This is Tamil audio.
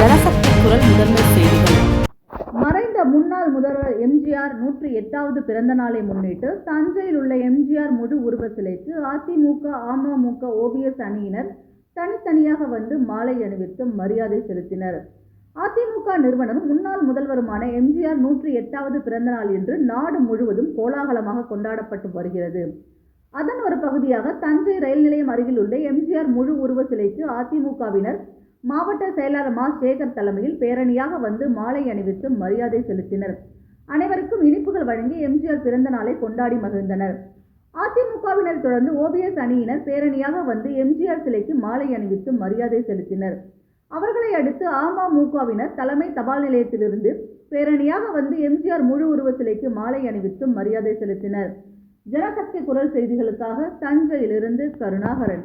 குரல் முதன்மை செய்திகள். மறைந்த முன்னாள் முதல்வர் எம்ஜிஆர் நூற்றி எட்டாவது பிறந்த நாளை முன்னிட்டு தஞ்சையில் உள்ள எம்ஜிஆர் முழு உருவ சிலைக்கு அதிமுக அமமுக ஓபிஎஸ் அணியினர் தனித்தனியாக வந்து மாலை அணிவித்து மரியாதை செலுத்தினர். அதிமுக நிறுவனரும் முன்னாள் முதல்வருமான எம்ஜிஆர் நூற்றி எட்டாவது பிறந்த நாள் என்று நாடு முழுவதும் கோலாகலமாக கொண்டாடப்பட்டு வருகிறது. அதன் ஒரு பகுதியாக தஞ்சை ரயில் நிலையம் அருகில் உள்ள எம்ஜிஆர் முழு உருவ சிலைக்கு அதிமுகவினர் மாவட்ட செயலாளர் மா. சேகர் தலைமையில் பேரணியாக வந்து மாலை அணிவித்து மரியாதை செலுத்தினர். அனைவருக்கும் இனிப்புகள் வழங்கி எம்ஜிஆர் பிறந்த நாளை கொண்டாடி மகிழ்ந்தனர். அதிமுகவினர் தொடர்ந்து ஓபிஎஸ் அணியினர் பேரணியாக வந்து எம்ஜிஆர் சிலைக்கு மாலை அணிவித்து மரியாதை செலுத்தினர். அவர்களை அடுத்து அமமுகவினர் தலைமை தபால் நிலையத்திலிருந்து பேரணியாக வந்து எம்ஜிஆர் முழு உருவ சிலைக்கு மாலை அணிவித்து மரியாதை செலுத்தினர். ஜனசக்தி குரல் செய்திகளுக்காக தஞ்சையிலிருந்து கருணாகரன்.